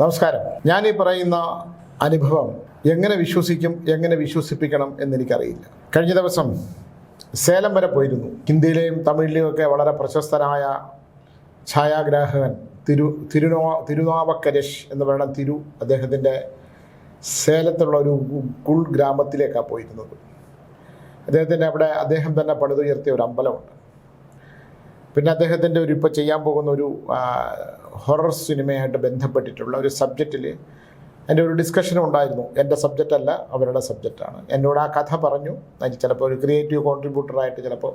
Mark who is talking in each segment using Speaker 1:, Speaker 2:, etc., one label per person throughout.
Speaker 1: നമസ്കാരം. ഞാൻ ഈ പറയുന്ന അനുഭവം എങ്ങനെ വിശ്വസിക്കും എങ്ങനെ വിശ്വസിപ്പിക്കണം എന്നെനിക്കറിയില്ല. കഴിഞ്ഞ ദിവസം സേലം വരെ പോയിരുന്നു. ഹിന്ദിയിലെയും തമിഴിലെയും ഒക്കെ വളരെ പ്രശസ്തനായ ഛായാഗ്രാഹകൻ തിരു തിരുനോ തിരുനാവക്കരശ് എന്ന് പറയുന്ന തിരു അദ്ദേഹത്തിന്റെ സേലത്തുള്ള ഒരു കുൾ ഗ്രാമത്തിലേക്കാണ് പോയിരുന്നത്. അദ്ദേഹത്തിന്റെ അവിടെ അദ്ദേഹം തന്നെ പണിതുയർത്തിയ ഒരു അമ്പലമുണ്ട്. പിന്നെ അദ്ദേഹത്തിന്റെ ഒരു ഇപ്പോൾ ചെയ്യാൻ പോകുന്ന ഒരു ഹൊറർ സിനിമയായിട്ട് ബന്ധപ്പെട്ടിട്ടുള്ള ഒരു സബ്ജക്റ്റിൽ എന്റെ ഒരു ഡിസ്കഷനും ഉണ്ടായിരുന്നു. എന്റെ സബ്ജക്റ്റ് അല്ല അവരുടെ സബ്ജക്റ്റാണ് എന്നോട് ആ കഥ പറഞ്ഞു. അതിന് ചിലപ്പോൾ ഒരു ക്രിയേറ്റീവ് കോൺട്രിബ്യൂട്ടറായിട്ട് ചിലപ്പോൾ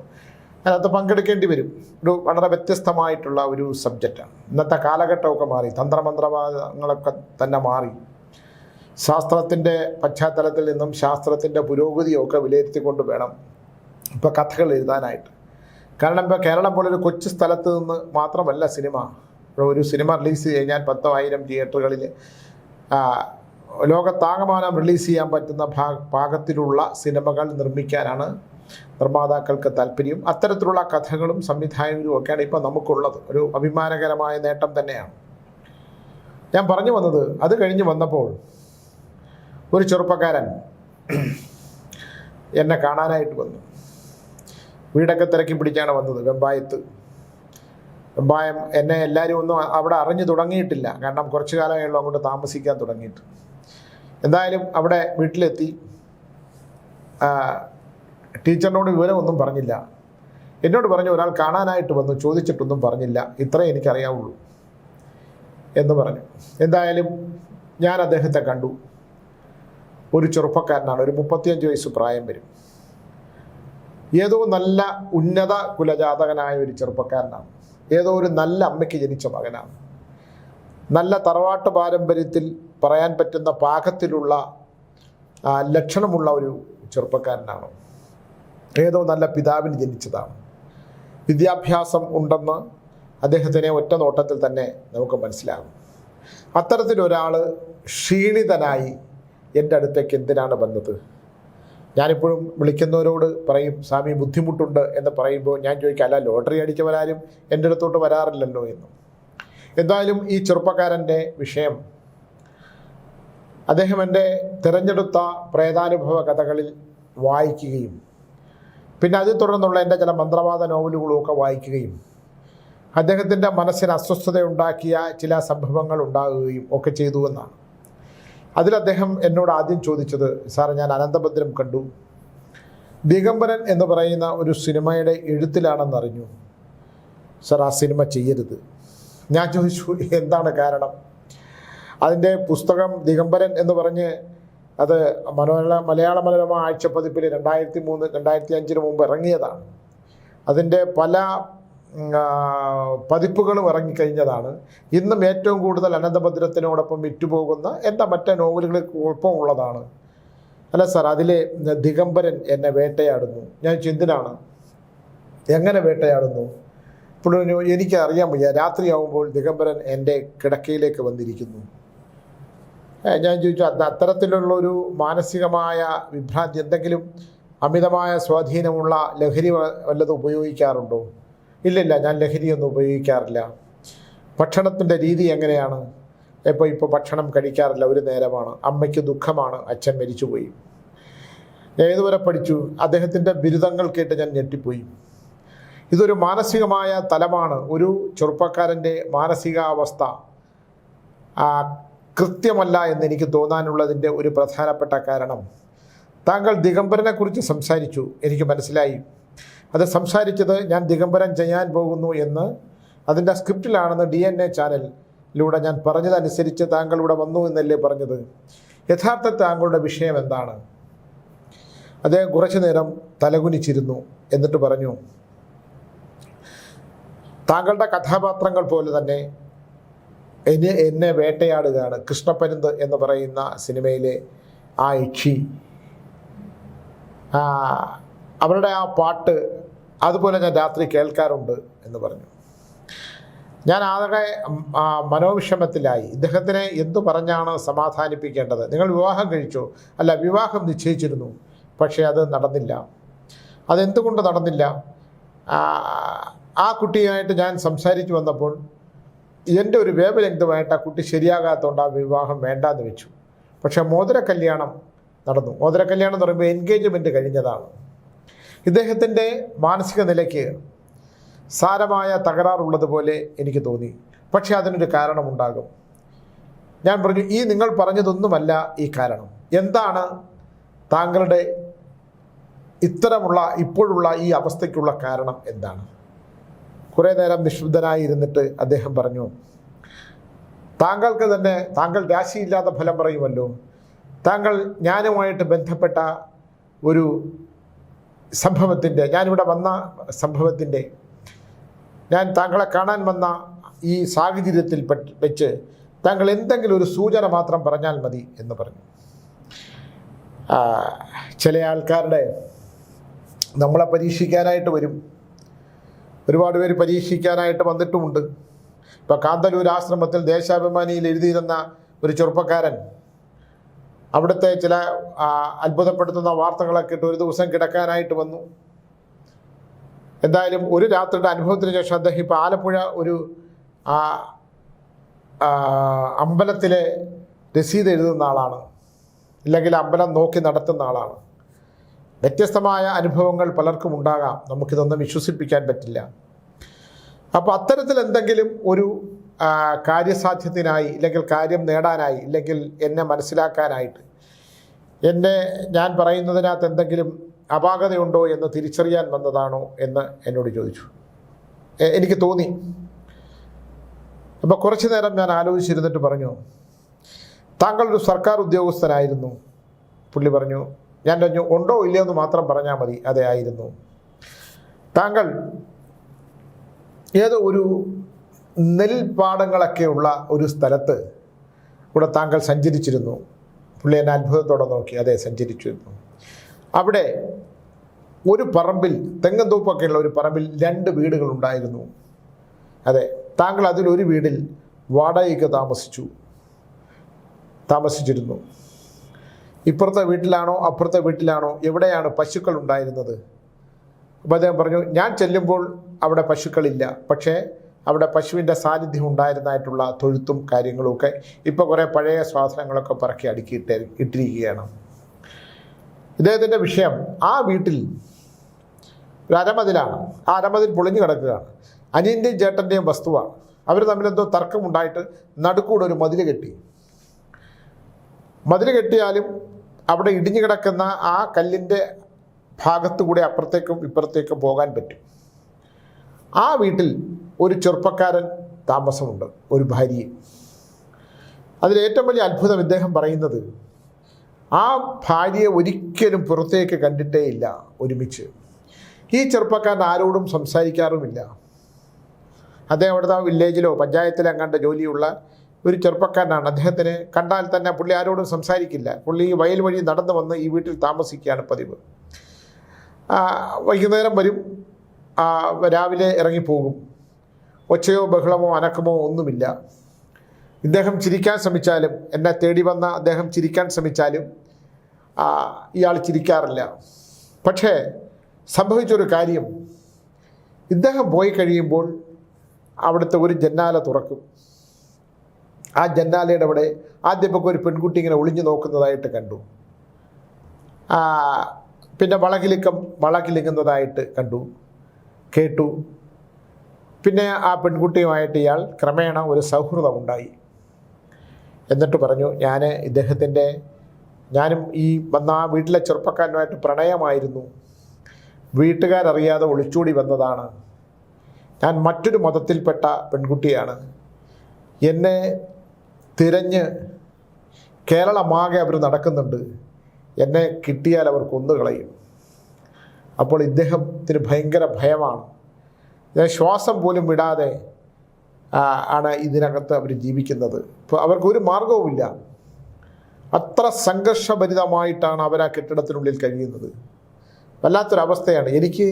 Speaker 1: അതിനകത്ത് പങ്കെടുക്കേണ്ടി വരും. ഒരു വളരെ വ്യത്യസ്തമായിട്ടുള്ള ഒരു സബ്ജക്റ്റാണ് ഇന്നത്തെ കാലഘട്ടമൊക്കെ മാറി. തന്ത്രമന്ത്രവാദങ്ങളൊക്കെ തന്നെ മാറി. ശാസ്ത്രത്തിന്റെ പശ്ചാത്തലത്തിൽ നിന്നും ശാസ്ത്രത്തിന്റെ പുരോഗതിയൊക്കെ വിലയിരുത്തിക്കൊണ്ട് വേണം ഇപ്പോൾ കഥകൾ എഴുതാനായിട്ട്. കാരണം ഇപ്പോൾ കേരളം പോലൊരു കൊച്ചു സ്ഥലത്ത് നിന്ന് മാത്രമല്ല സിനിമ. ഒരു സിനിമ റിലീസ് കഴിഞ്ഞാൽ പത്തോ ആയിരം തിയേറ്ററുകളിൽ ലോകത്താകമാനം റിലീസ് ചെയ്യാൻ പറ്റുന്ന ഭാ പാകത്തിലുള്ള സിനിമകൾ നിർമ്മിക്കാനാണ് നിർമ്മാതാക്കൾക്ക് താല്പര്യം. അത്തരത്തിലുള്ള കഥകളും സംവിധായകരും ഒക്കെയാണ് ഇപ്പോൾ നമുക്കുള്ളത്. ഒരു അഭിമാനകരമായ നേട്ടം തന്നെയാണ്. ഞാൻ പറഞ്ഞു വന്നത് അത് കഴിഞ്ഞ് വന്നപ്പോൾ ഒരു ചെറുപ്പക്കാരൻ എന്നെ കാണാനായിട്ട് വന്നു. വീടൊക്കെ തിരക്കി പിടിച്ചാണ് വന്നത് വെമ്പായത്ത്. വെമ്പായം എന്നെ എല്ലാവരും ഒന്നും അവിടെ അറിഞ്ഞു തുടങ്ങിയിട്ടില്ല. കാരണം കുറച്ചു കാലമായുള്ളൂ അങ്ങോട്ട് താമസിക്കാൻ തുടങ്ങിയിട്ട്. എന്തായാലും അവിടെ വീട്ടിലെത്തി. ടീച്ചറിനോട് വിവരമൊന്നും പറഞ്ഞില്ല. എന്നോട് പറഞ്ഞു ഒരാൾ കാണാനായിട്ട് വന്നു ചോദിച്ചിട്ടൊന്നും പറഞ്ഞില്ല. ഇത്രേ എനിക്കറിയാവുള്ളൂ. എന്ന് പറഞ്ഞു. എന്തായാലും ഞാൻ അദ്ദേഹത്തെ കണ്ടു. ഒരു ചെറുപ്പക്കാരനാണ് ഒരു മുപ്പത്തിയഞ്ച് വയസ്സ് പ്രായം വരും. ഏതോ നല്ല ഉന്നത കുലജാതകനായ ഒരു ചെറുപ്പക്കാരനാണ്. ഏതോ ഒരു നല്ല അമ്മയ്ക്ക് ജനിച്ച മകനാണ്. നല്ല തറവാട്ട് പാരമ്പര്യത്തിൽ പറയാൻ പറ്റുന്ന പാകത്തിലുള്ള ലക്ഷണമുള്ള ഒരു ചെറുപ്പക്കാരനാണ്. ഏതോ നല്ല പിതാവിന് ജനിച്ചതാണ്. വിദ്യാഭ്യാസം ഉണ്ടെന്ന് അദ്ദേഹത്തിനെ ഒറ്റ നോട്ടത്തിൽ തന്നെ നമുക്ക് മനസ്സിലാകും. അത്തരത്തിലൊരാൾ ക്ഷീണിതനായി എന്റെ അടുത്തേക്ക് എന്തിനാണ് വന്നത്? ഞാനിപ്പോഴും വിളിക്കുന്നവരോട് പറയും സ്വാമി ബുദ്ധിമുട്ടുണ്ട് എന്ന് പറയുമ്പോൾ ഞാൻ ചോദിക്കാം അല്ല ലോട്ടറി അടിച്ചവരാരും എന്റെ അടുത്തോട്ട് വരാറില്ലല്ലോ എന്നും. എന്തായാലും ഈ ചെറുപ്പക്കാരന്റെ വിഷയം അദ്ദേഹം എന്റെ തിരഞ്ഞെടുത്ത പ്രേതാനുഭവ കഥകളിൽ വായിക്കുകയും പിന്നെ അതിൽ തുടർന്നുള്ള എന്റെ ചില മന്ത്രവാദ നോവലുകളും ഒക്കെ വായിക്കുകയും അദ്ദേഹത്തിന്റെ മനസ്സിന് അസ്വസ്ഥതയുണ്ടാക്കിയ ചില സംഭവങ്ങൾ ഉണ്ടാകുകയും ഒക്കെ ചെയ്തു എന്നാണ്. അതിൽ അദ്ദേഹം എന്നോട് ആദ്യം ചോദിച്ചത് സാർ ഞാൻ അനന്തഭദ്രം കണ്ടു. ദിഗംബരൻ എന്ന് പറയുന്ന ഒരു സിനിമയുടെ എഴുത്തിലാണെന്നറിഞ്ഞു സാർ ആ സിനിമ ചെയ്യരുത്. ഞാൻ ചോദിച്ചു എന്താണ് കാരണം? അതിന്റെ പുസ്തകം ദിഗംബരൻ എന്ന് പറഞ്ഞ് അത് മനോരമ മലയാള മനോരമ ആഴ്ചപ്പതിപ്പിൽ രണ്ടായിരത്തി മൂന്ന് രണ്ടായിരത്തി അഞ്ചിന് മുമ്പ് ഇറങ്ങിയതാണ്. അതിന്റെ പല പതിപ്പുകളും ഇറങ്ങിക്കഴിഞ്ഞതാണ്. ഇന്നും ഏറ്റവും കൂടുതൽ അനന്തഭദ്രത്തിനോടൊപ്പം വിറ്റുപോകുന്ന എന്താ മറ്റേ നോവലുകൾക്ക് കുഴപ്പമുള്ളതാണ്? അല്ല സാർ അതിലെ ദിഗംബരൻ എന്നെ വേട്ടയാടുന്നു. ഞാൻ ചിന്തിനാണ് എങ്ങനെ വേട്ടയാടുന്നു? ഇപ്പോൾ എനിക്ക് അറിയാൻ വയ്യ. രാത്രിയാവുമ്പോൾ ദിഗംബരൻ എന്റെ കിടക്കയിലേക്ക് വന്നിരിക്കുന്നു. ഞാൻ ചോദിച്ചു അത് അത്തരത്തിലുള്ള ഒരു മാനസികമായ വിഭ്രാന്തി എന്തെങ്കിലും അമിതമായ സ്വാധീനമുള്ള ലഹരി വല്ലതും ഉപയോഗിക്കാറുണ്ടോ? ഇല്ലില്ല ഞാൻ ലഹരിയൊന്നും ഉപയോഗിക്കാറില്ല. ഭക്ഷണത്തിന്റെ രീതി എങ്ങനെയാണ്? ഇപ്പോൾ ഇപ്പോൾ ഭക്ഷണം കഴിക്കാറില്ല ഒരു നേരമാണ്. അമ്മയ്ക്ക് ദുഃഖമാണ് അച്ഛൻ മരിച്ചുപോയി. ഏതുവരെ പഠിച്ചു? അദ്ദേഹത്തിന്റെ ബിരുദങ്ങൾ കേട്ട് ഞാൻ ഞെട്ടിപ്പോയി. ഇതൊരു മാനസികമായ തലമാണ്. ഒരു ചെറുപ്പക്കാരന്റെ മാനസികാവസ്ഥ കൃത്യമല്ല എന്നെനിക്ക് തോന്നാനുള്ളതിന്റെ ഒരു പ്രധാനപ്പെട്ട കാരണം. താങ്കൾ ദിഗംബരനെക്കുറിച്ച് സംസാരിച്ചു എനിക്ക് മനസ്സിലായി. അത് സംസാരിച്ചത് ഞാൻ ദിഗംബരം ചെയ്യാൻ പോകുന്നു എന്ന് അതിന്റെ സ്ക്രിപ്റ്റിലാണെന്ന് ഡി എൻ എ ചാനലിലൂടെ ഞാൻ പറഞ്ഞതനുസരിച്ച് താങ്കൾ ഇവിടെ വന്നു എന്നല്ലേ പറഞ്ഞത്. യഥാർത്ഥ താങ്കളുടെ വിഷയം എന്താണ്? അദ്ദേഹം കുറച്ചു നേരം തലകുനിച്ചിരുന്നു എന്നിട്ട് പറഞ്ഞു താങ്കളുടെ കഥാപാത്രങ്ങൾ പോലെ തന്നെ എന്നെ എന്നെ വേട്ടയാടുകയാണ് കൃഷ്ണപ്പരുന്ത് എന്ന് പറയുന്ന സിനിമയിലെ ആ യക്ഷി. അവരുടെ ആ പാട്ട് അതുപോലെ ഞാൻ രാത്രി കേൾക്കാറുണ്ട് എന്ന് പറഞ്ഞു. ഞാൻ ആകെ മനോവിഷമത്തിലായി. ഇദ്ദേഹത്തിനെ എന്തു പറഞ്ഞാണ് സമാധാനിപ്പിക്കേണ്ടത്? നിങ്ങൾ വിവാഹം കഴിച്ചോ? അല്ല വിവാഹം നിശ്ചയിച്ചിരുന്നു പക്ഷേ അത് നടന്നില്ല. അതെന്തുകൊണ്ട് നടന്നില്ല? ആ, കുട്ടിയായിട്ട് ഞാൻ സംസാരിച്ചു വന്നപ്പോൾ എന്റെ ഒരു വേവലഗ്ധമായിട്ട് ആ കുട്ടി ശരിയാകാത്തതുകൊണ്ട് ആ വിവാഹം വേണ്ട എന്ന് വെച്ചു. പക്ഷേ മോതിര കല്യാണം നടന്നു. മോതിര കല്യാണം എന്ന് പറയുമ്പോൾ എൻഗേജ്മെന്റ് കഴിഞ്ഞതാണ്. ഇദ്ദേഹത്തിന്റെ മാനസിക നിലയ്ക്ക് സാരമായ തകരാറുള്ളതുപോലെ എനിക്ക് തോന്നി. പക്ഷേ അതിനൊരു കാരണമുണ്ടാകും. ഞാൻ പറഞ്ഞു ഈ നിങ്ങൾ പറഞ്ഞതൊന്നുമല്ല ഈ കാരണം. എന്താണ് താങ്കളുടെ ഇത്തരമുള്ള ഇപ്പോഴുള്ള ഈ അവസ്ഥയ്ക്കുള്ള കാരണം എന്താണ്? കുറേ നേരം നിശബ്ദനായി ഇരുന്നിട്ട് അദ്ദേഹം പറഞ്ഞു താങ്കൾക്ക് തന്നെ താങ്കൾ രാശിയില്ലാത്ത ഫലം പറയുമല്ലോ. താങ്കൾ ഞാനുമായിട്ട് ബന്ധപ്പെട്ട ഒരു സംഭവത്തിന്റെ ഞാനിവിടെ വന്ന സംഭവത്തിന്റെ ഞാൻ താങ്കളെ കാണാൻ വന്ന ഈ സാഹചര്യത്തിൽ വെച്ച് താങ്കൾ എന്തെങ്കിലും ഒരു സൂചന മാത്രം പറഞ്ഞാൽ മതി എന്ന് പറഞ്ഞു. ചില ആൾക്കാരുടെ നമ്മളെ പരീക്ഷിക്കാനായിട്ട് വരും. ഒരുപാട് പേര് പരീക്ഷിക്കാനായിട്ട് വന്നിട്ടുമുണ്ട്. ഇപ്പോൾ കാന്തലൂർ ആശ്രമത്തിൽ ദേശാഭിമാനിയിൽ എഴുതിയിരുന്ന ഒരു ചെറുപ്പക്കാരൻ അവിടുത്തെ ചില അത്ഭുതപ്പെടുത്തുന്ന വാർത്തകളൊക്കെ ഇട്ട് ഒരു ദിവസം കിടക്കാനായിട്ട് വന്നു. എന്തായാലും ഒരു രാത്രിയുടെ അനുഭവത്തിന് ശേഷം അദ്ദേഹം ഇപ്പോൾ ആലപ്പുഴ ഒരു അമ്പലത്തിലെ രസീത് എഴുതുന്ന ആളാണ്. ഇല്ലെങ്കിൽ അമ്പലം നോക്കി നടത്തുന്ന ആളാണ്. വ്യത്യസ്തമായ അനുഭവങ്ങൾ പലർക്കും ഉണ്ടാകാം. നമുക്കിതൊന്നും വിശ്വസിപ്പിക്കാൻ പറ്റില്ല. അപ്പോൾ അത്തരത്തിൽ എന്തെങ്കിലും ഒരു കാര്യസാധ്യത്തിനായി ഇല്ലെങ്കിൽ കാര്യം നേടാനായി ഇല്ലെങ്കിൽ എന്നെ മനസ്സിലാക്കാനായിട്ട്. എന്നെ ഞാൻ പറയുന്നതിനകത്ത് എന്തെങ്കിലും അപാകതയുണ്ടോ എന്ന് തിരിച്ചറിയാൻ വന്നതാണോ എന്ന് എന്നോട് ചോദിച്ചു. എനിക്ക് തോന്നി. അപ്പോൾ കുറച്ചു നേരം ഞാൻ ആലോചിച്ചിരുന്നിട്ട് പറഞ്ഞു താങ്കൾ ഒരു സർക്കാർ ഉദ്യോഗസ്ഥനായിരുന്നു. പുള്ളി പറഞ്ഞു ഞാൻ പറഞ്ഞു ഉണ്ടോ ഇല്ലയോ എന്ന് മാത്രം പറഞ്ഞാൽ മതി അതെ ആയിരുന്നു. താങ്കൾ ഏതോ ഒരു നെൽപ്പാടങ്ങളൊക്കെയുള്ള ഒരു സ്ഥലത്ത് കൂടെ താങ്കൾ സഞ്ചരിച്ചിരുന്നു. പുള്ളി എന്നെ അത്ഭുതത്തോടെ നോക്കി അതെ സഞ്ചരിച്ചിരുന്നു. അവിടെ ഒരു പറമ്പിൽ തെങ്ങും തൂപ്പൊക്കെയുള്ള ഒരു പറമ്പിൽ രണ്ട് വീടുകൾ ഉണ്ടായിരുന്നു. അതെ താങ്കൾ അതിലൊരു വീടിൽ വാടകയ്ക്ക് താമസിച്ചു താമസിച്ചിരുന്നു. ഇപ്പുറത്തെ വീട്ടിലാണോ അപ്പുറത്തെ വീട്ടിലാണോ എവിടെയാണ് പശുക്കൾ ഉണ്ടായിരുന്നത്? അപ്പോൾ അദ്ദേഹം പറഞ്ഞു ഞാൻ ചെല്ലുമ്പോൾ അവിടെ പശുക്കളില്ല. പക്ഷേ അവിടെ പശുവിന്റെ സാന്നിധ്യം ഉണ്ടായിരുന്നതായിട്ടുള്ള തൊഴുത്തും കാര്യങ്ങളുമൊക്കെ ഇപ്പോൾ കുറേ പഴയ സ്വാധനങ്ങളൊക്കെ പറക്കി അടുക്കിയിട്ട് ഇട്ടിരിക്കുകയാണ്. ഇദ്ദേഹത്തിന്റെ വിഷയം ആ വീട്ടിൽ ഒരു അരമതിലാണ്. ആ അരമതിൽ പൊളിഞ്ഞു കിടക്കുകയാണ്. അനിയന്റെയും ചേട്ടന്റെയും വസ്തുവാണ്. അവർ തമ്മിലെന്തോ തർക്കമുണ്ടായിട്ട് നടുക്കൂടെ ഒരു മതിൽ കെട്ടി. മതിൽ കെട്ടിയാലും അവിടെ ഇടിഞ്ഞു കിടക്കുന്ന ആ കല്ലിന്റെ ഭാഗത്തു കൂടെ അപ്പുറത്തേക്കും ഇപ്പുറത്തേക്കും പോകാൻ പറ്റും. ആ വീട്ടിൽ ഒരു ചെറുപ്പക്കാരൻ താമസമുണ്ട് ഒരു ഭാര്യയും. അതിലേറ്റവും വലിയ അത്ഭുതം ഇദ്ദേഹം പറയുന്നത് ആ ഭാര്യയെ ഒരിക്കലും പുറത്തേക്ക് കണ്ടിട്ടേയില്ല ഒരുമിച്ച്. ഈ ചെറുപ്പക്കാരൻ ആരോടും സംസാരിക്കാറുമില്ല. അദ്ദേഹം അവിടുത്തെ വില്ലേജിലോ പഞ്ചായത്തിലോ എങ്ങാണ്ട് ജോലിയുള്ള ഒരു ചെറുപ്പക്കാരനാണ്. അദ്ദേഹത്തിന് കണ്ടാൽ തന്നെ പുള്ളി ആരോടും സംസാരിക്കില്ല. പുള്ളി ഈ വയൽ വഴി നടന്നു വന്ന് ഈ വീട്ടിൽ താമസിക്കുകയാണ് പതിവ്. വൈകുന്നേരം വരും. രാവിലെ ഇറങ്ങിപ്പോകും. ഒച്ചയോ ബഹളമോ അനക്കമോ ഒന്നുമില്ല. ഇദ്ദേഹം ചിരിക്കാൻ ശ്രമിച്ചാലും എന്നെ തേടി വന്ന അദ്ദേഹം ചിരിക്കാൻ ശ്രമിച്ചാലും ഇയാൾ ചിരിക്കാറില്ല. പക്ഷേ സംഭവിച്ചൊരു കാര്യം. ഇദ്ദേഹം പോയി കഴിയുമ്പോൾ അവിടുത്തെ ഒരു ജന്നാല തുറക്കും. ആ ജന്നാലയുടെ അവിടെ ആദ്യമൊക്കെ ഒരു പെൺകുട്ടി ഇങ്ങനെ ഒളിഞ്ഞു നോക്കുന്നതായിട്ട് കണ്ടു. പിന്നെ വളകിലിക്കം വളകിലിങ്ങുന്നതായിട്ട് കണ്ടു. കേട്ടു. പിന്നെ ആ പെൺകുട്ടിയുമായിട്ട് ഇയാൾ ക്രമേണ ഒരു സൗഹൃദമുണ്ടായി. എന്നിട്ട് പറഞ്ഞു ഞാൻ ഇദ്ദേഹത്തിന്റെ ഞാനും ഈ വന്ന ആ വീട്ടിലെ ചെറുപ്പക്കാരനുമായിട്ട് പ്രണയമായിരുന്നു. വീട്ടുകാരറിയാതെ ഒളിച്ചോടി വന്നതാണ്. ഞാൻ മറ്റൊരു മതത്തിൽപ്പെട്ട പെൺകുട്ടിയാണ്. എന്നെ തിരഞ്ഞ് കേരളമാകെ അവർ നടക്കുന്നുണ്ട്. എന്നെ കിട്ടിയാൽ അവർ കൊന്നുകളയും. അപ്പോൾ ഇദ്ദേഹത്തിന് ഭയങ്കര ഭയമാണ്. ശ്വാസം പോലും വിടാതെ ആണ് ഇതിനകത്ത് അവർ ജീവിക്കുന്നത്. ഇപ്പോൾ അവർക്കൊരു മാർഗവുമില്ല അത്ര സംഘർഷഭരിതമായിട്ടാണ് അവർ ആ കെട്ടിടത്തിനുള്ളിൽ കഴിയുന്നത്. വല്ലാത്തൊരവസ്ഥയാണ്. എനിക്ക്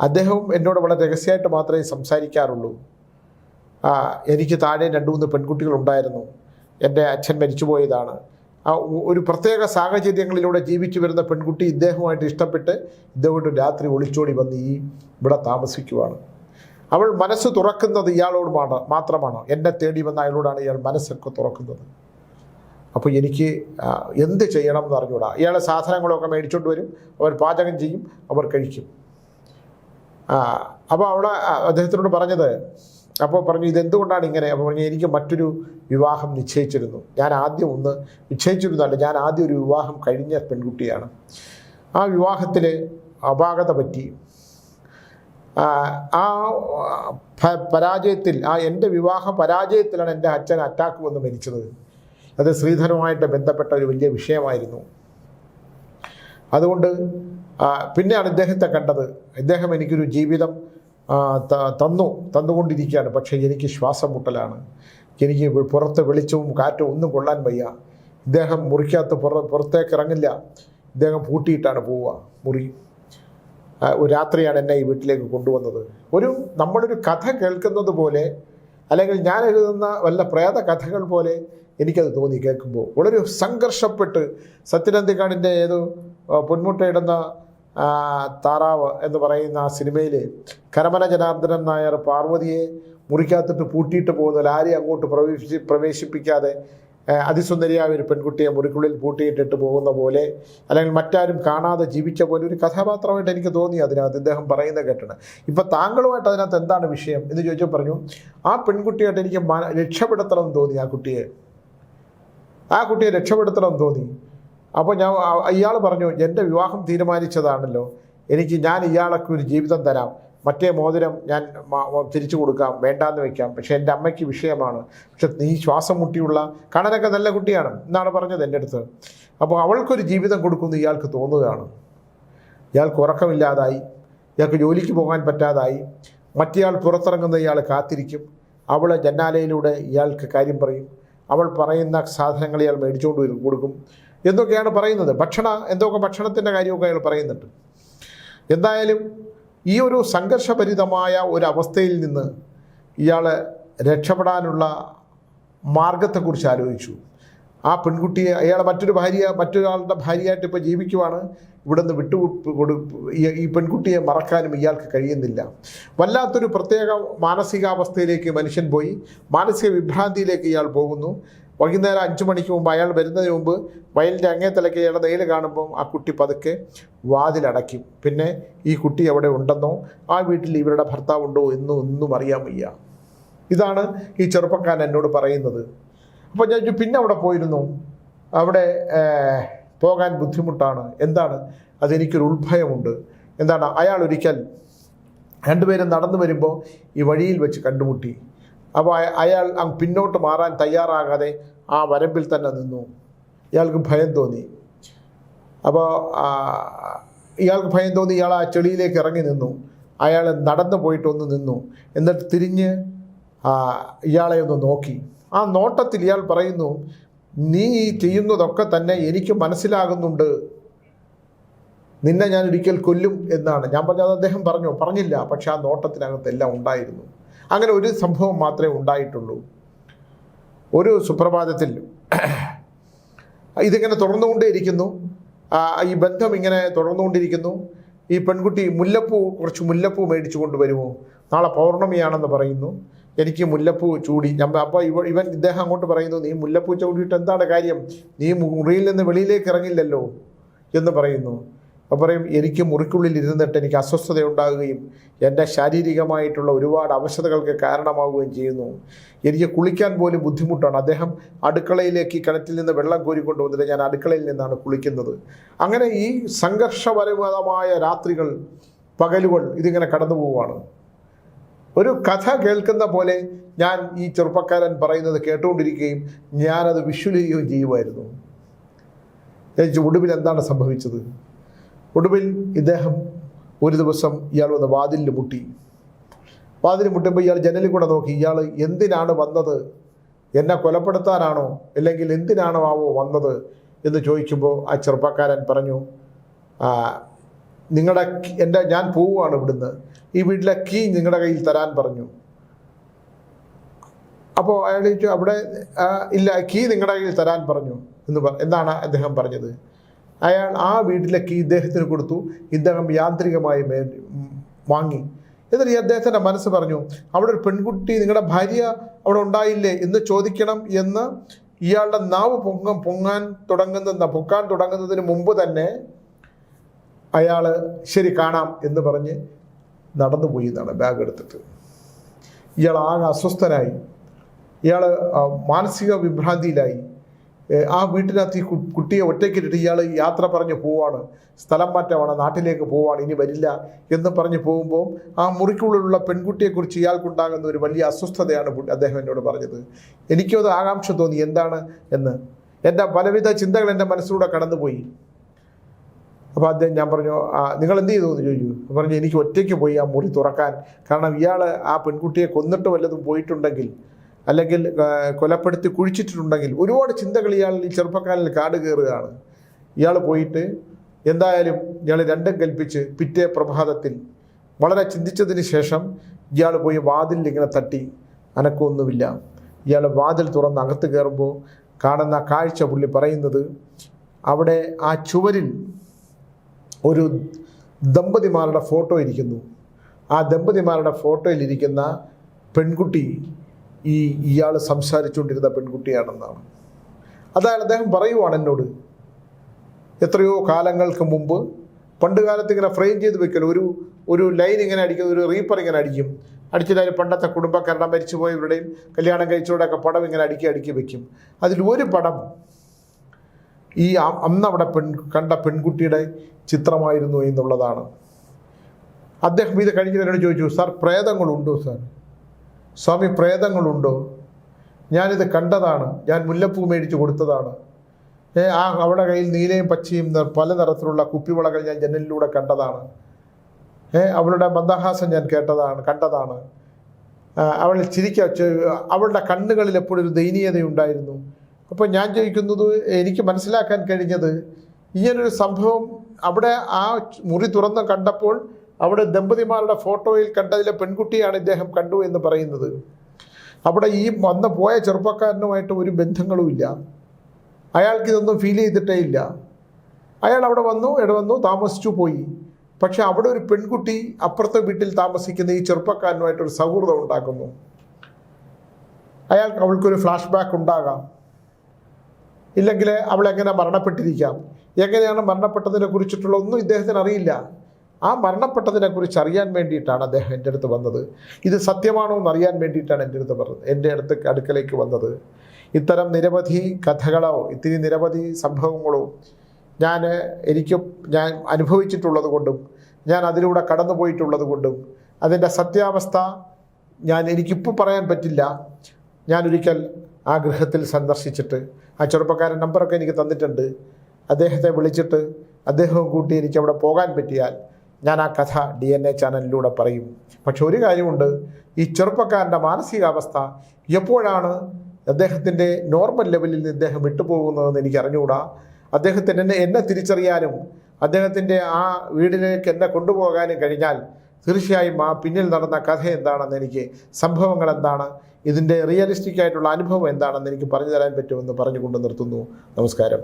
Speaker 1: അദ്ദേഹം എന്നോട് വളരെ രഹസ്യമായിട്ട് മാത്രമേ സംസാരിക്കാറുള്ളൂ. എനിക്ക് താഴെ രണ്ട് മൂന്ന് പെൺകുട്ടികളുണ്ടായിരുന്നു. എന്റെ അച്ഛൻ മരിച്ചുപോയതാണ്. ആ ഒരു പ്രത്യേക സാഹചര്യങ്ങളിലൂടെ ജീവിച്ചു വരുന്ന പെൺകുട്ടി ഇദ്ദേഹവുമായിട്ട് ഇഷ്ടപ്പെട്ട് ഇദ്ദേഹമായിട്ട് രാത്രി ഒളിച്ചോടി വന്ന് ഈ ഇവിടെ താമസിക്കുവാണ്. അവൾ മനസ്സ് തുറക്കുന്നത് ഇയാളോട് മാത്രമാണ്. എന്നെ തേടി വന്ന അയാളോടാണ് ഇയാൾ മനസ്സൊക്കെ തുറക്കുന്നത്. അപ്പോൾ എനിക്ക് എന്ത് ചെയ്യണം എന്ന് അറിഞ്ഞൂടാ. ഇയാളെ സാധനങ്ങളൊക്കെ മേടിച്ചുകൊണ്ട് വരും. അവർ പാചകം ചെയ്യും. അവർ കഴിക്കും. അപ്പോൾ അവിടെ അദ്ദേഹത്തിനോട് പറഞ്ഞത് അപ്പോൾ പറഞ്ഞു ഇതെന്തുകൊണ്ടാണ് ഇങ്ങനെ? അപ്പോൾ പറഞ്ഞു എനിക്ക് മറ്റൊരു വിവാഹം നിശ്ചയിച്ചിരുന്നു. ഞാൻ ആദ്യം ഒന്ന് നിശ്ചയിച്ചിരുന്നല്ല ഞാൻ ആദ്യം ഒരു വിവാഹം കഴിഞ്ഞ പെൺകുട്ടിയാണ്. ആ വിവാഹത്തിൽ അപാകത പറ്റി ആ, പരാജയത്തിൽ ആ എന്റെ വിവാഹ പരാജയത്തിലാണ് എന്റെ അച്ഛൻ അറ്റാക്ക് വന്ന് മരിച്ചത്. അത് ശ്രീധരമായിട്ട് ബന്ധപ്പെട്ട ഒരു വലിയ വിഷയമായിരുന്നു. അതുകൊണ്ട് പിന്നെയാണ് ഇദ്ദേഹത്തെ കണ്ടത്. ഇദ്ദേഹം എനിക്കൊരു ജീവിതം തന്നു തന്നുകൊണ്ടിരിക്കുകയാണ്. പക്ഷേ എനിക്ക് ശ്വാസം മുട്ടലാണ്. എനിക്ക് പുറത്ത് വെളിച്ചവും കാറ്റും ഒന്നും കൊള്ളാൻ വയ്യ. ഇദ്ദേഹം മുറിക്കകത്ത് പുറ പുറത്തേക്ക് ഇറങ്ങില്ല. ഇദ്ദേഹം പൂട്ടിയിട്ടാണ് പോവുക മുറി. രാത്രിയാണ് എന്നെ ഈ വീട്ടിലേക്ക് കൊണ്ടുവന്നത്. ഒരു നമ്മളൊരു കഥ കേൾക്കുന്നത് പോലെ അല്ലെങ്കിൽ ഞാൻ എഴുതുന്ന വല്ല പ്രേത കഥകൾ പോലെ എനിക്കത് തോന്നി കേൾക്കുമ്പോൾ. വളരെ സംഘർഷപ്പെട്ട് സത്യനന്ദിക്കാടിന്റെ ഏതോ പൊന്മുട്ടയിടുന്ന താറാവ് എന്ന് പറയുന്ന ആ സിനിമയിൽ കരമന ജനാർദ്ദനൻ നായർ പാർവതിയെ മുറിക്കകത്തിട്ട് പൂട്ടിയിട്ട് പോകുന്നതിൽ ആരെയും അങ്ങോട്ട് പ്രവേശി പ്രവേശിപ്പിക്കാതെ അതിസുന്ദരിയായ ഒരു പെൺകുട്ടിയെ മുറിക്കുള്ളിൽ പൂട്ടിയിട്ടിട്ട് പോകുന്ന പോലെ അല്ലെങ്കിൽ മറ്റാരും കാണാതെ ജീവിച്ച പോലെ ഒരു കഥാപാത്രമായിട്ട് എനിക്ക് തോന്നി അതിനകത്ത്. ഇദ്ദേഹം പറയുന്നത് കേട്ടാണ് ഇപ്പം താങ്കളുമായിട്ട് അതിനകത്ത് എന്താണ് വിഷയം എന്ന് ചോദിച്ചാൽ പറഞ്ഞു ആ പെൺകുട്ടിയായിട്ട് എനിക്ക് രക്ഷപ്പെടുത്തണം തോന്നി ആ കുട്ടിയെ. ആ കുട്ടിയെ രക്ഷപ്പെടുത്തണം തോന്നി. അപ്പോൾ ഞാൻ ഇയാൾ പറഞ്ഞു എന്റെ വിവാഹം തീരുമാനിച്ചതാണല്ലോ. എനിക്ക് ഞാൻ ഇയാൾക്ക് ഒരു ജീവിതം തരാം. മറ്റേ മോതിരം ഞാൻ തിരിച്ചു കൊടുക്കാം വേണ്ടാന്ന് വെക്കാം. പക്ഷേ എന്റെ അമ്മയ്ക്ക് വിഷയമാണ്. പക്ഷെ നീ ശ്വാസം മുട്ടിയുള്ള കണനൊക്കെ നല്ല കുട്ടിയാണ് എന്നാണ് പറഞ്ഞത് എന്റെ അടുത്ത്. അപ്പോൾ അവൾക്കൊരു ജീവിതം കൊടുക്കുന്നു ഇയാൾക്ക് തോന്നുകയാണ്. ഇയാൾക്ക് ഉറക്കമില്ലാതായി. ഇയാൾക്ക് ജോലിക്ക് പോകാൻ പറ്റാതായി. മറ്റേയാൾ പുറത്തിറങ്ങുന്ന ഇയാൾ കാത്തിരിക്കും. അവൾ ജന്നാലയിലൂടെ ഇയാൾക്ക് കാര്യം പറയും. അവൾ പറയുന്ന സാധനങ്ങൾ ഇയാൾ മേടിച്ചുകൊണ്ട് വരും കൊടുക്കും എന്തൊക്കെയാണ് പറയുന്നത്. ഭക്ഷണ എന്തൊക്കെ ഭക്ഷണത്തിന്റെ കാര്യമൊക്കെ അയാൾ പറയുന്നുണ്ട്. എന്തായാലും ഈ ഒരു സംഘർഷഭരിതമായ ഒരവസ്ഥയിൽ നിന്ന് ഇയാൾ രക്ഷപ്പെടാനുള്ള മാർഗത്തെക്കുറിച്ച് ആലോചിച്ചു. ആ പെൺകുട്ടിയെ അയാളെ മറ്റൊരു ഭാര്യ മറ്റൊരാളുടെ ഭാര്യയായിട്ട് ഇപ്പോൾ ജീവിക്കുവാണ്. ഇവിടെ നിന്ന് വിട്ടു കൊടു ഈ പെൺകുട്ടിയെ മറക്കാനും ഇയാൾക്ക് കഴിയുന്നില്ല. വല്ലാത്തൊരു പ്രത്യേക മാനസികാവസ്ഥയിലേക്ക് മനുഷ്യൻ പോയി. മാനസിക വിഭ്രാന്തിയിലേക്ക് ഇയാൾ പോകുന്നു. വൈകുന്നേരം അഞ്ച് മണിക്ക് മുമ്പ് അയാൾ വരുന്നതിന് മുമ്പ് വയലിന്റെ അങ്ങേ തലയ്ക്ക് അയാളുടെ നെയിൽ കാണുമ്പം ആ കുട്ടി പതുക്കെ വാതിലടയ്ക്കും. പിന്നെ ഈ കുട്ടി അവിടെ ഉണ്ടെന്നോ? ആ വീട്ടിൽ ഇവരുടെ ഭർത്താവുണ്ടോ എന്നോ ഒന്നും അറിയാൻ വയ്യ. ഇതാണ് ഈ ചെറുപ്പക്കാരൻ എന്നോട് പറയുന്നത്. അപ്പോൾ ഞാൻ പിന്നെ അവിടെ പോയിരുന്നു? അവിടെ പോകാൻ ബുദ്ധിമുട്ടാണ്. എന്താണ്? അതെനിക്കൊരു ഉത്ഭയമുണ്ട് എന്താണ്? അയാൾ ഒരിക്കൽ രണ്ടുപേരും നടന്നു വരുമ്പോൾ ഈ വഴിയിൽ വെച്ച് കണ്ടുമുട്ടി. അപ്പോൾ അയ- അയാൾ അങ്ങ് പിന്നോട്ട് മാറാൻ തയ്യാറാകാതെ ആ വരമ്പിൽ തന്നെ നിന്നു. ഇയാൾക്ക് ഭയം തോന്നി. അപ്പോൾ ഇയാൾക്ക് ഭയം തോന്നി ഇയാൾ ആ ചെളിയിലേക്ക് ഇറങ്ങി നിന്നു. അയാൾ നടന്നു പോയിട്ട് ഒന്ന് നിന്നു. എന്നിട്ട് തിരിഞ്ഞ് ഇയാളെ ഒന്ന് നോക്കി. ആ നോട്ടത്തിൽ ഇയാൾ പറയുന്നു നീ ഈ ചെയ്യുന്നതൊക്കെ തന്നെ എനിക്ക് മനസ്സിലാകുന്നുണ്ട്. നിന്നെ ഞാൻ ഒരിക്കൽ കൊല്ലും എന്നാണ്. ഞാൻ പറഞ്ഞത് അദ്ദേഹം പറഞ്ഞു? പറഞ്ഞില്ല. പക്ഷെ ആ നോട്ടത്തിനകത്ത് എല്ലാം ഉണ്ടായിരുന്നു. അങ്ങനെ ഒരു സംഭവം മാത്രമേ ഉണ്ടായിട്ടുള്ളൂ. ഒരു സുപ്രഭാതത്തിൽ ഇതിങ്ങനെ തുടർന്നുകൊണ്ടേയിരിക്കുന്നു. ഈ ബന്ധം ഇങ്ങനെ തുടർന്നുകൊണ്ടിരിക്കുന്നു. ഈ പെൺകുട്ടി മുല്ലപ്പൂ കുറച്ച് മുല്ലപ്പൂ മേടിച്ചു കൊണ്ടുവരുമോ? നാളെ പൗർണമിയാണെന്ന് പറയുന്നു. എനിക്ക് മുല്ലപ്പൂ ചൂടി. അപ്പോൾ ഇവ ഇവൻ ഇദ്ദേഹം അങ്ങോട്ട് പറയുന്നു നീ മുല്ലപ്പൂ ചൂടിയിട്ട് എന്താണ് കാര്യം? നീ മുറിയിൽ നിന്ന് വെളിയിലേക്ക് ഇറങ്ങില്ലല്ലോ? എന്ന് പറയുന്നു. അപ്പോൾ പറയും എനിക്ക് മുറിക്കുള്ളിൽ ഇരുന്നിട്ട് എനിക്ക് അസ്വസ്ഥത ഉണ്ടാകുകയും എന്റെ ശാരീരികമായിട്ടുള്ള ഒരുപാട് അവശതകൾക്ക് കാരണമാവുകയും ചെയ്യുന്നു. എനിക്ക് കുളിക്കാൻ പോലും ബുദ്ധിമുട്ടാണ്. അദ്ദേഹം അടുക്കളയിലേക്ക് കിണറ്റിൽ നിന്ന് വെള്ളം കോരിക്കൊണ്ട് വന്നിട്ട് ഞാൻ അടുക്കളയിൽ നിന്നാണ് കുളിക്കുന്നത്. അങ്ങനെ ഈ സംഘർഷപരമായ രാത്രികൾ പകലുകൾ ഇതിങ്ങനെ കടന്നു പോവുകയാണ്. ഒരു കഥ കേൾക്കുന്ന പോലെ ഞാൻ ഈ ചെറുപ്പക്കാരൻ പറയുന്നത് കേട്ടുകൊണ്ടിരിക്കുകയും ഞാനത് വിഷ്വലിക്കുകയും ചെയ്യുമായിരുന്നു. ഒടുവിൽ എന്താണ് സംഭവിച്ചത്? ഒടുവിൽ ഇദ്ദേഹം ഒരു ദിവസം ഇയാൾ വന്ന് വാതിലിൽ മുട്ടി. വാതിൽ മുട്ടുമ്പോൾ ഇയാൾ ജനലിൽ കൂടെ നോക്കി ഇയാൾ എന്തിനാണ് വന്നത്? എന്നെ കൊലപ്പെടുത്താനാണോ? അല്ലെങ്കിൽ എന്തിനാണോ ആവോ വന്നത്? എന്ന് ചോദിക്കുമ്പോൾ ആ ചെറുപ്പക്കാരൻ പറഞ്ഞു നിങ്ങളുടെ എന്റെ ഞാൻ പോവുകയാണ് ഇവിടുന്ന്. ഈ വീട്ടിലെ കീ നിങ്ങളുടെ കയ്യിൽ തരാൻ പറഞ്ഞു. അപ്പോൾ അയാൾ ചോദിച്ചു അവിടെ ഇല്ല കീ നിങ്ങളുടെ കയ്യിൽ തരാൻ പറഞ്ഞു. എന്ന് പറ എന്നാണ് അദ്ദേഹം പറഞ്ഞത്? അയാൾ ആ വീട്ടിലെ കീ ഇദ്ദേഹത്തിന് കൊടുത്തു. ഇദ്ദേഹം യാന്ത്രികമായി വാങ്ങി. എന്നിട്ട് ഈ അദ്ദേഹത്തിന്റെ മനസ്സ് പറഞ്ഞു അവിടെ ഒരു പെൺകുട്ടി നിങ്ങളുടെ ഭാര്യ അവിടെ ഉണ്ടായില്ലേ എന്ന് ചോദിക്കണം എന്ന് ഇയാളുടെ നാവ് പൊങ്ങ പൊങ്ങാൻ തുടങ്ങുന്ന പൊക്കാൻ തുടങ്ങുന്നതിന് മുമ്പ് തന്നെ അയാൾ ശരി കാണാം എന്ന് പറഞ്ഞ് നടന്നുപോയി എന്നാണ് ബാഗ് എടുത്തിട്ട്. ഇയാൾ ആകെ അസ്വസ്ഥനായി. ഇയാൾ മാനസിക വിഭ്രാന്തിയിലായി. ആ വീട്ടിനകത്ത് ഈ കുട്ടിയെ ഒറ്റയ്ക്കിട്ടിട്ട് ഇയാൾ യാത്ര പറഞ്ഞ് പോവാണ്. സ്ഥലം മാറ്റമാണ് നാട്ടിലേക്ക് പോവാണ് ഇനി വരില്ല എന്ന് പറഞ്ഞ് പോകുമ്പോൾ ആ മുറിക്കുള്ളിലുള്ള പെൺകുട്ടിയെക്കുറിച്ച് ഇയാൾക്കുണ്ടാകുന്ന ഒരു വലിയ അസ്വസ്ഥതയാണ് അദ്ദേഹം എന്നോട് പറഞ്ഞത്. എനിക്കും അത് ആകാംക്ഷ തോന്നി എന്താണ് എന്ന്. എന്റെ പലവിധ ചിന്തകൾ എന്റെ മനസ്സിലൂടെ കടന്നുപോയി. അപ്പോൾ അദ്ദേഹം ഞാൻ പറഞ്ഞു "ആ, നിങ്ങൾ എന്ത് ചെയ്തു? എന്ന് ചോദിച്ചു. പറഞ്ഞു എനിക്ക് ഒറ്റയ്ക്ക് പോയി ആ മുറി തുറക്കാൻ. കാരണം ഇയാൾ ആ പെൺകുട്ടിയെ കൊന്നിട്ട് വല്ലതും പോയിട്ടുണ്ടെങ്കിൽ അല്ലെങ്കിൽ കൊലപ്പെടുത്തി കുഴിച്ചിട്ടുണ്ടെങ്കിൽ ഒരുപാട് ചിന്തകൾ ഇയാൾ ഈ ചെറുപ്പക്കാരിൽ കാട് കയറുകയാണ്. ഇയാൾ പോയിട്ട് എന്തായാലും ഇയാൾ രണ്ടും കൽപ്പിച്ച് പിറ്റേ പ്രഭാതത്തിൽ വളരെ ചിന്തിച്ചതിന് ശേഷം ഇയാൾ പോയി വാതിലിൽ ഇങ്ങനെ തട്ടി അനക്കൊന്നുമില്ല. ഇയാൾ വാതിൽ തുറന്ന് അകത്ത് കയറുമ്പോൾ കാണുന്ന കാഴ്ച പുള്ളി പറയുന്നത് അവിടെ ആ ചുവരിൽ ഒരു ദമ്പതിമാരുടെ ഫോട്ടോ ഇരിക്കുന്നു. ആ ദമ്പതിമാരുടെ ഫോട്ടോയിൽ ഇരിക്കുന്ന പെൺകുട്ടി ഈ ഇയാൾ സംസാരിച്ചുകൊണ്ടിരുന്ന പെൺകുട്ടിയാണെന്നാണ്. അതായത് അദ്ദേഹം പറയുവാണ് എന്നോട് എത്രയോ കാലങ്ങൾക്ക് മുമ്പ് പണ്ട് കാലത്ത് ഇങ്ങനെ ഫ്രെയിം ചെയ്ത് വെക്കൽ ഒരു ഒരു ലൈൻ ഇങ്ങനെ അടിക്കും ഒരു റീപ്പർ ഇങ്ങനെ അടിക്കും. അടിച്ചിട്ട് പണ്ടത്തെ കുടുംബക്കാരുടെ മരിച്ചുപോയവരുടെയും കല്യാണം കഴിച്ചവരുടെയൊക്കെ പടം ഇങ്ങനെ അടുക്കി അടുക്കി വെക്കും. അതിൽ ഒരു പടം ഈ അന്നവിടെ പെൺ കണ്ട പെൺകുട്ടിയുടെ ചിത്രമായിരുന്നു എന്നുള്ളതാണ്. അദ്ദേഹം ഇത് കഴിഞ്ഞ് എന്നോട് ചോദിച്ചു സാർ പ്രേതങ്ങളുണ്ടോ സാർ? സ്വാമി പ്രേതങ്ങളുണ്ടോ? ഞാനിത് കണ്ടതാണ്. ഞാൻ മുല്ലപ്പൂ മേടിച്ച് കൊടുത്തതാണ്. ആ അവിടെ കയ്യിൽ നീലയും പച്ചയും പല നിറത്തിലുള്ള കുപ്പിവളകൾ ഞാൻ ജനലിലൂടെ കണ്ടതാണ്. അവളുടെ മന്ദഹാസം ഞാൻ കേട്ടതാണ് കണ്ടതാണ്. അവൾ ചിരിക്ക അവളുടെ കണ്ണുകളിൽ എപ്പോഴും ഒരു ദയനീയതയുണ്ടായിരുന്നു. അപ്പോൾ ഞാൻ ചോദിക്കുന്നത് എനിക്ക് മനസ്സിലാക്കാൻ കഴിഞ്ഞത് ഇങ്ങനൊരു സംഭവം അവിടെ ആ മുറി തുറന്ന് കണ്ടപ്പോൾ അവിടെ ദമ്പതിമാരുടെ ഫോട്ടോയിൽ കണ്ടതിലെ പെൺകുട്ടിയാണ് ഇദ്ദേഹം കണ്ടു എന്ന് പറയുന്നത്. അവിടെ ഈ വന്ന് പോയ ചെറുപ്പക്കാരനുമായിട്ട് ഒരു ബന്ധങ്ങളുമില്ല അയാൾക്ക് ഇതൊന്നും ഫീൽ ചെയ്തിട്ടേ ഇല്ല. അയാൾ അവിടെ വന്നു ഇട വന്നു താമസിച്ചു പോയി. പക്ഷെ അവിടെ ഒരു പെൺകുട്ടി അപ്പുറത്തെ വീട്ടിൽ താമസിക്കുന്ന ഈ ചെറുപ്പക്കാരനുമായിട്ടൊരു സൗഹൃദം ഉണ്ടാക്കുന്നു. അയാൾക്ക് അവൾക്കൊരു ഫ്ലാഷ് ബാക്ക് ഉണ്ടാകാം. ഇല്ലെങ്കിൽ അവൾ എങ്ങനെ മരണപ്പെട്ടിരിക്കാം? എങ്ങനെയാണ് മരണപ്പെട്ടതിനെ കുറിച്ചിട്ടുള്ള ഒന്നും ഇദ്ദേഹത്തിന് അറിയില്ല. ആ മരണപ്പെട്ടതിനെ കുറിച്ച് അറിയാൻ വേണ്ടിയിട്ടാണ് അദ്ദേഹം എന്റെ അടുത്ത് വന്നത്. ഇത് സത്യമാണോ എന്ന് അറിയാൻ വേണ്ടിയിട്ടാണ് എന്റെ അടുത്ത് പറഞ്ഞത്. എന്റെ അടുത്ത് അടുക്കലേക്ക് വന്നത്. ഇത്തരം നിരവധി കഥകളോ ഇത്തിരി നിരവധി സംഭവങ്ങളോ ഞാൻ എനിക്ക് ഞാൻ അനുഭവിച്ചിട്ടുള്ളത് കൊണ്ടും ഞാൻ അതിലൂടെ കടന്നു പോയിട്ടുള്ളത് കൊണ്ടും അതിന്റെ സത്യാവസ്ഥ ഞാൻ എനിക്കിപ്പോൾ പറയാൻ പറ്റില്ല. ഞാൻ ഒരിക്കൽ ആ ഗൃഹത്തിൽ സന്ദർശിച്ചിട്ട് ആ ചെറുപ്പക്കാരൻ നമ്പറൊക്കെ എനിക്ക് തന്നിട്ടുണ്ട്. അദ്ദേഹത്തെ വിളിച്ചിട്ട് അദ്ദേഹവും കൂട്ടി എനിക്ക് അവിടെ പോകാൻ പറ്റിയാൽ ഞാൻ ആ കഥ ഡി എൻ എ ചാനലിലൂടെ പറയും. പക്ഷെ ഒരു കാര്യമുണ്ട് ഈ ചെറുപ്പക്കാരന്റെ മാനസികാവസ്ഥ എപ്പോഴാണ് അദ്ദേഹത്തിന്റെ നോർമൽ ലെവലിൽ നിന്ന് ഇദ്ദേഹം വിട്ടുപോകുന്നതെന്ന് എനിക്ക് അറിഞ്ഞുകൂടാ അദ്ദേഹത്തിന് എന്നെ എന്നെ തിരിച്ചറിയാനും അദ്ദേഹത്തിന്റെ ആ വീടിലേക്ക് എന്നെ കൊണ്ടുപോകാനും കഴിഞ്ഞാൽ തീർച്ചയായും ആ പിന്നിൽ നടന്ന കഥ എന്താണെന്ന് എനിക്ക് സംഭവങ്ങൾ എന്താണ് ഇതിന്റെ റിയലിസ്റ്റിക് ആയിട്ടുള്ള അനുഭവം എന്താണെന്ന് എനിക്ക് പറഞ്ഞു തരാൻ പറ്റുമെന്ന് പറഞ്ഞുകൊണ്ട് നിർത്തുന്നു. നമസ്കാരം.